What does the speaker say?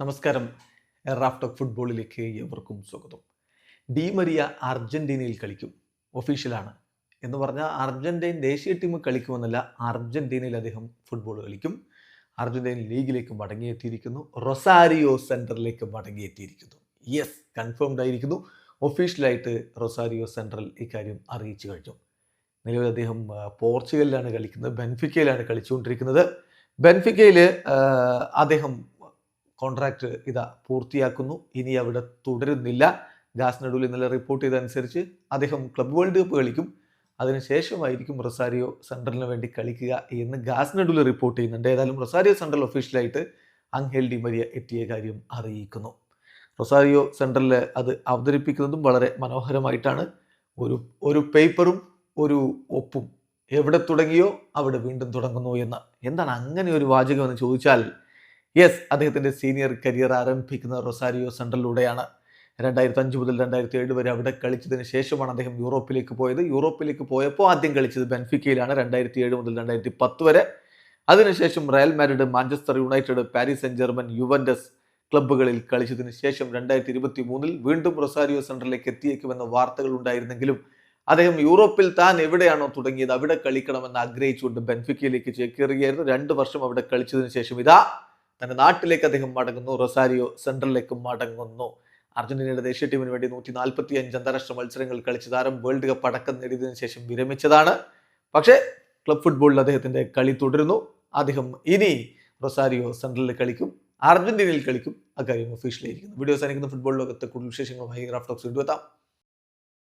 നമസ്കാരം. റാഫ്റ്റോക്ക് ഫുട്ബോളിലേക്ക് എവർക്കും സ്വാഗതം. ഡി മരിയ അർജന്റീനയിൽ കളിക്കും. ഒഫീഷ്യലാണ്. എന്ന് പറഞ്ഞാൽ അർജന്റീൻ ദേശീയ ടീം കളിക്കുമെന്നല്ല അർജന്റീനയിൽ അദ്ദേഹം ഫുട്ബോൾ കളിക്കും. അർജന്റീൻ ലീഗിലേക്ക് മടങ്ങിയെത്തിയിരിക്കുന്നു. റൊസാരിയോ സെന്ററിലേക്ക് മടങ്ങിയെത്തിയിരിക്കുന്നു. യെസ് കൺഫേംഡ് ആയിരിക്കുന്നു. ഒഫീഷ്യലായിട്ട് റൊസാരിയോ സെൻട്രൽ ഇക്കാര്യം അറിയിച്ചു കഴിഞ്ഞു. നിലവിൽ അദ്ദേഹം പോർച്ചുഗലിലാണ് കളിക്കുന്നത്. ബെൻഫിക്കയിലാണ് കളിച്ചുകൊണ്ടിരിക്കുന്നത്. ബെൻഫിക്കയിൽ അദ്ദേഹം കോൺട്രാക്ട് ഇതാ പൂർത്തിയാക്കുന്നു. ഇനി അവിടെ തുടരുന്നില്ല. ഗാസ് നടുവിൽ ഇന്നലെ റിപ്പോർട്ട് ചെയ്തതനുസരിച്ച് അദ്ദേഹം ക്ലബ് വേൾഡ് കപ്പ് കളിക്കും. അതിനുശേഷമായിരിക്കും റൊസാരിയോ സെൻട്രലിന് വേണ്ടി കളിക്കുക എന്ന് ഗാസ് നടുവിൽ റിപ്പോർട്ട് ചെയ്യുന്നുണ്ട്. ഏതായാലും റൊസാരിയോ സെൻട്രൽ ഒഫീഷ്യലായിട്ട് അങ്കേൽ ഡി മരിയ എത്തിയ കാര്യം അറിയിക്കുന്നു. റൊസാരിയോ സെൻട്രലിൽ അത് അവതരിപ്പിക്കുന്നതും വളരെ മനോഹരമായിട്ടാണ്. ഒരു ഒരു പേപ്പറും ഒരു ഒപ്പും. എവിടെ തുടങ്ങിയോ അവിടെ വീണ്ടും തുടങ്ങുന്നു എന്ന്. എന്താണ് അങ്ങനെ ഒരു വാചകം എന്ന് ചോദിച്ചാൽ യെസ് അദ്ദേഹത്തിന്റെ സീനിയർ കരിയർ ആരംഭിക്കുന്ന റൊസാരിയോ സെൻട്രലിലൂടെയാണ്. രണ്ടായിരത്തി അഞ്ച് മുതൽ രണ്ടായിരത്തി ഏഴ് വരെ അവിടെ കളിച്ചതിന് ശേഷമാണ് അദ്ദേഹം യൂറോപ്പിലേക്ക് പോയത്. യൂറോപ്പിലേക്ക് പോയപ്പോൾ ആദ്യം കളിച്ചത് ബെൻഫിക്കയിലാണ് രണ്ടായിരത്തി ഏഴ് മുതൽ രണ്ടായിരത്തി പത്ത് വരെ. അതിനുശേഷം Real Madrid Manchester United Paris Saint Germain Juventus ക്ലബ്ബുകളിൽ കളിച്ചതിന് ശേഷം രണ്ടായിരത്തി ഇരുപത്തി മൂന്നിൽ വീണ്ടും റൊസാരിയോ സെൻട്രലിലേക്ക് എത്തിയേക്കുമെന്ന വാർത്തകൾ ഉണ്ടായിരുന്നെങ്കിലും അദ്ദേഹം യൂറോപ്പിൽ താൻ എവിടെയാണോ തുടങ്ങിയത് അവിടെ കളിക്കണമെന്ന് ആഗ്രഹിച്ചുകൊണ്ട് ബെൻഫിക്കയിലേക്ക് ചേക്കേറുകയായിരുന്നു രണ്ട് വർഷം അവിടെ കളിച്ചതിന് ശേഷം ഇതാ തന്റെ നാട്ടിലേക്ക് അദ്ദേഹം മടങ്ങുന്നു. റൊസാരിയോ സെൻട്രലിലേക്ക് മടങ്ങുന്നു. അർജന്റീനയുടെ ദേശീയ ടീമിന് വേണ്ടി നൂറ്റി നാൽപ്പത്തി അഞ്ച് അന്താരാഷ്ട്ര മത്സരങ്ങൾ കളിച്ച താരം വേൾഡ് കപ്പ് അടക്കം നേടിയതിനു ശേഷം വിരമിച്ചതാണ്. പക്ഷേ ക്ലബ് ഫുട്ബോളിൽ അദ്ദേഹത്തിന്റെ കളി തുടരുന്നു. അദ്ദേഹം ഇനി റൊസാരിയോ സെൻട്രലിൽ കളിക്കും അർജന്റീനയിൽ കളിക്കും. അക്കാര്യം ഒഫീഷ്യലായിരിക്കുന്നു വീഡിയോ സാധിക്കുന്ന ഫുട്ബോൾ ലോകത്തെ കൂടുതൽ വിശേഷങ്ങളുമായി ഓഫ് കൊണ്ടുവെത്താം